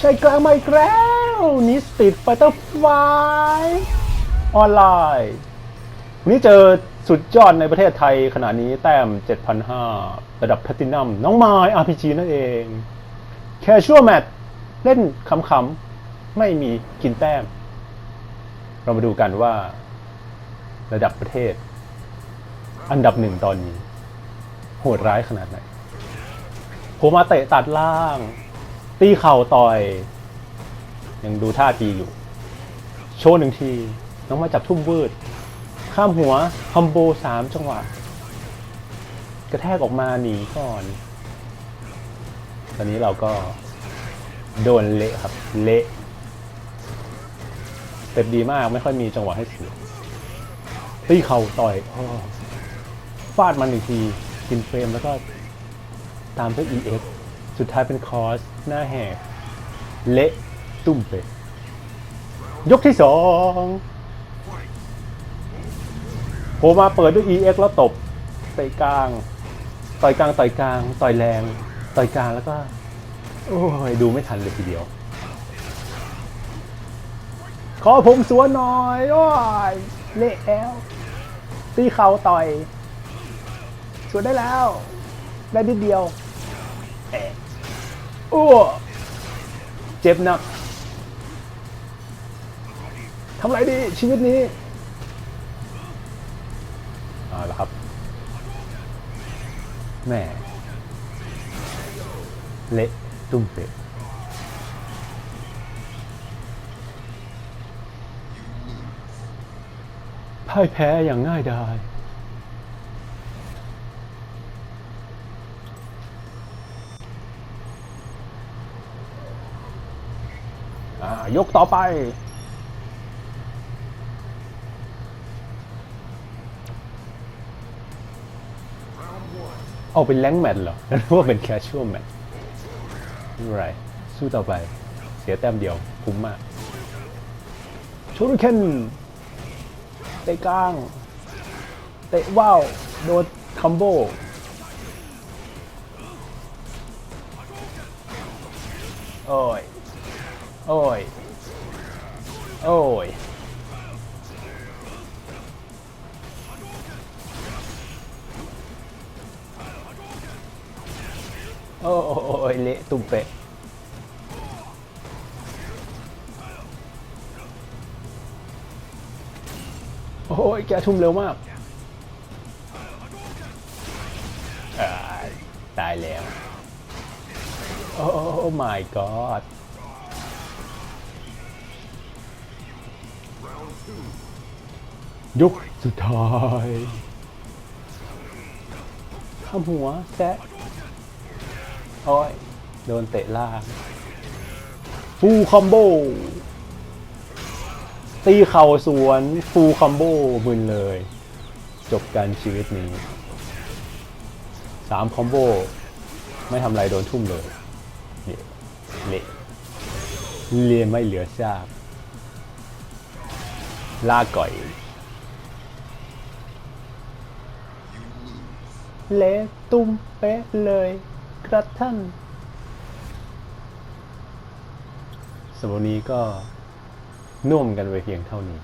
ใช่กลางมาอีกแล้วนิสติดไฟเตอร์ไฟออนไลน์วันนี้เจอสุดยอดในประเทศไทยขณะนี้แต้ม 7,500 ระดับแพลตินัมน้องไม้ RPG นั่นเอง แคชัวแมตช์เล่นขำๆ ไม่มีกินแต้ม เรามาดูกันว่า ระดับประเทศ อันดับหนึ่งตอนนี้ โหดร้ายขนาดไหนผมมาเตะตัดล่าง ตีเข่าต่อย ยังดูท่าทีอยู่ โชว์หนึ่งที น้องมาจับทุ่มวืด ข้ามหัวคัมโบสามจังหวะ กระแทกออกมาหนีก่อน ตอนนี้เราก็โดนเละครับ เละเต็มดีมากไม่ค่อยมีจังหวะให้เสียตีเข่าต่อยอฟาดมันหนึ่งทีกินเฟรมแล้วก็ตามด้วย EX สุดท้ายเป็นคอส หน้าแหก เละ ตุ้มเปยกที่สองโผลมาเปิดด้วย EX แล้วตบเตะกลาง ต่อยกลาง ต่อยกลาง ต่อยแรง ต่อยกลางแล้วก็ โอ้ย ดูไม่ทันเลยทีเดียว ขอผมสวนหน่อย โอ้ย เละแล้ว ตีเข่าต่อย สวนได้แล้ว ได้นิดเดียว แอะ โอ้เจ็บหนักทำไรดีชีวิตนี้เอาละครับแม่เละตุ้มเปะพ่ายแพ้อย่างง่ายดาย ยกต่อไป เอาเป็นแรงแมตช์เหรอนึกว่าเป็นแคชชวลแมตช์ไม่เป็นไรสู้ต่อไป เสียแต้มเดียว คุ้มมากชูริเคนเตะกลาง เตะว่าว โดนคัมโบโอ้ย โอ้ย โอ้ย โอ้ยเละตุ้มเปะโอ้ยแกทุ่มเร็วมาก ตายแล้ว โอ้ my god ยุคสุดท้ายข้ามหัวแซะโอ้ย โดนเตะล่างฟูลคอมโบ ตีเข่าสวนฟูลคอมโบมึนเลย จบการชีวิตนี้สามคอมโบ ไม่ทำอะไรโดนทุ่มเลยเนี่ยเละเละไม่เหลือซากลาก่อย เละตุ้มเป๊ะเลยกระท่านสำหรับนนี้ก็น่วมกันไปเพียงเท่านี้